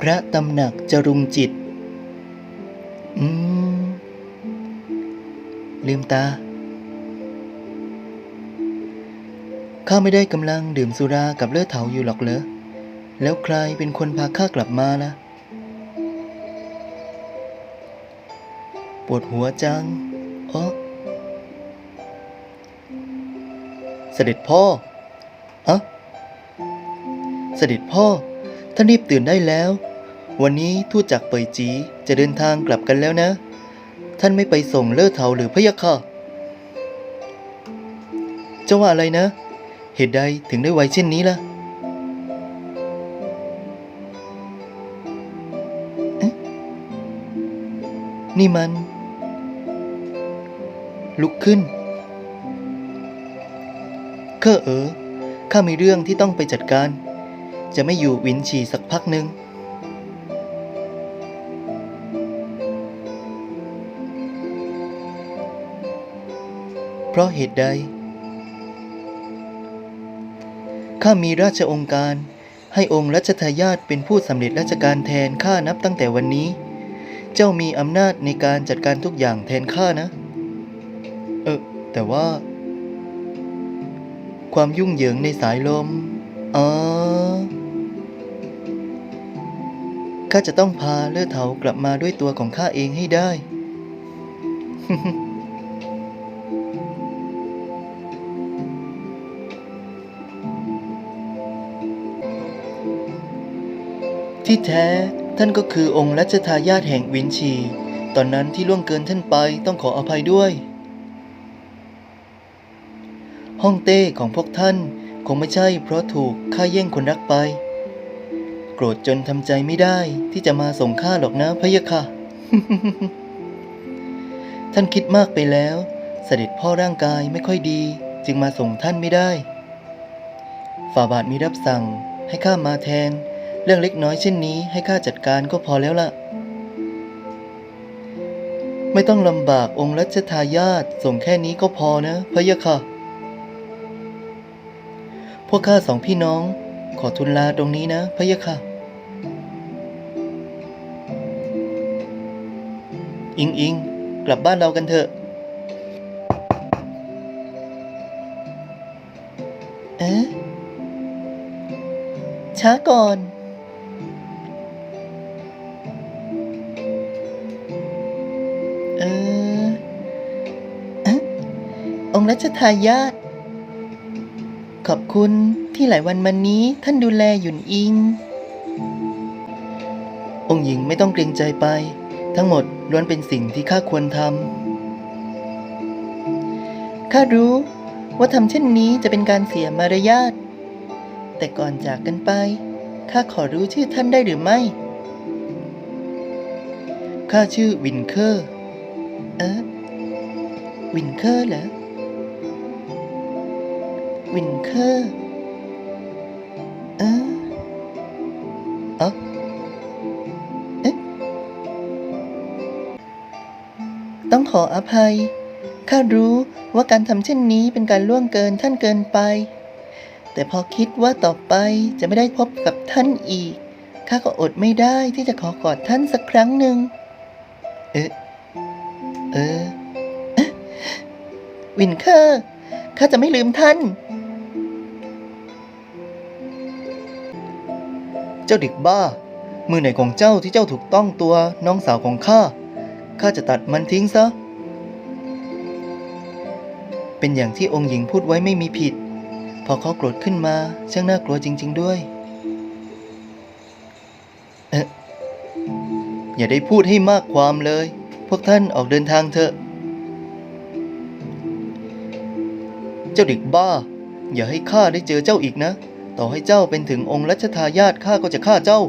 พระตำหนักจรุงจิต อืม ลืมตา ข้าไม่ได้กำลังดื่มสุรากับเลือดเถาอยู่หรอกเหรอ แล้วใครเป็นคนพาข้ากลับมาล่ะ ปวดหัวจังอ๋อเสด็จพ่ออะเสด็จพ่อท่านรีบตื่นได้แล้ว วันนี้ทูตจากเปยจีจะเดินทางกลับกันแล้วนะ ท่านไม่ไปส่งเลิศเถาหรือพะยะค่ะเจ้าว่าอะไรนะ เหตุใดถึงได้ไวเช่นนี้ล่ะนี่มัน ลุกขึ้นข้าเออข้ามีเรื่องที่ต้องไปจัดการ จะไม่อยู่วินฉี่สักพักหนึ่ง ราะเหตุใด ข้ามีราชองค์การให้องค์รัชทายาทเป็นผู้สำเร็จราชการแทนข้านับตั้งแต่วันนี้ เจ้ามีอำนาจในการจัดการทุกอย่างแทนข้านะ เออ แต่ว่า ความยุ่งเหยิงในสายลมอ๋อข้าจะต้องพาเลือดเถากลับมาด้วยตัวของข้าเองให้ได้ ที่แท้ท่านก็คือองค์รัชทายาทแห่งวินชี ตอนนั้นที่ล่วงเกินท่านไปต้องขออภัยด้วย ห้องเต้ของพวกท่านคงไม่ใช่เพราะถูกข้าแย่งคนรักไป โกรธจนทำใจไม่ได้ที่จะมาส่งข้าหรอกนะพะยะค่ะ ท่านคิดมากไปแล้ว เสด็จพ่อร่างกายไม่ค่อยดี จึงมาส่งท่านไม่ได้ ฝ่าบาทมีรับสั่งให้ข้ามาแทน เรื่องเล็กน้อยเช่นนี้ให้ข้าจัดการก็พอแล้วล่ะ ไม่ต้องลำบากองค์รัชทายาทส่งแค่นี้ก็พอนะพะยะค่ะ พวกข้าสองพี่น้องขอทุนลาตรงนี้นะพะยะค่ะ อิงอิงกลับบ้านเรากันเถอะเอ๊ะช้าก่อน องค์รัชทายาทขอบคุณที่หลายวันมานี้ท่านดูแลหยุนอิง องค์หญิงไม่ต้องเกรงใจไป ทั้งหมดล้วนเป็นสิ่งที่ข้าควรทำข้ารู้ว่าทำเช่นนี้จะเป็นการเสียมารยาท แต่ก่อนจากกันไป ข้าขอรู้ชื่อท่านได้หรือไม่ ข้าชื่อวินเคอร์ เอ๊ะวินเคอร์เหรอ วินเคอร์เออเอะเอ๊ะต้องขออภัย ข้ารู้ว่าการทำเช่นนี้เป็นการล่วงเกินท่านเกินไป แต่พอคิดว่าต่อไปจะไม่ได้พบกับท่านอีก ข้าก็อดไม่ได้ที่จะขอกอดท่านสักครั้งหนึ่ง เอ๊ะเออเอ๊ะวินเคอร์ ข้าจะไม่ลืมท่าน เจ้าเด็กบ้า มือไหนของเจ้าที่เจ้าถูกต้องตัวน้องสาวของข้า ข้าจะตัดมันทิ้งซะ เป็นอย่างที่องค์หญิงพูดไว้ไม่มีผิด พอเขาโกรธขึ้นมาช่างน่ากลัวจริง ๆ ด้วยเอ๊ะอย่าได้พูดให้มากความเลย พวกท่านออกเดินทางเถอะ จ้าเด็กบ้า อย่าให้ข้าได้เจอเจ้าอีกนะ ต่อให้เจ้าเป็นถึงองค์รัชทายาทข้าก็จะฆ่าเจ้า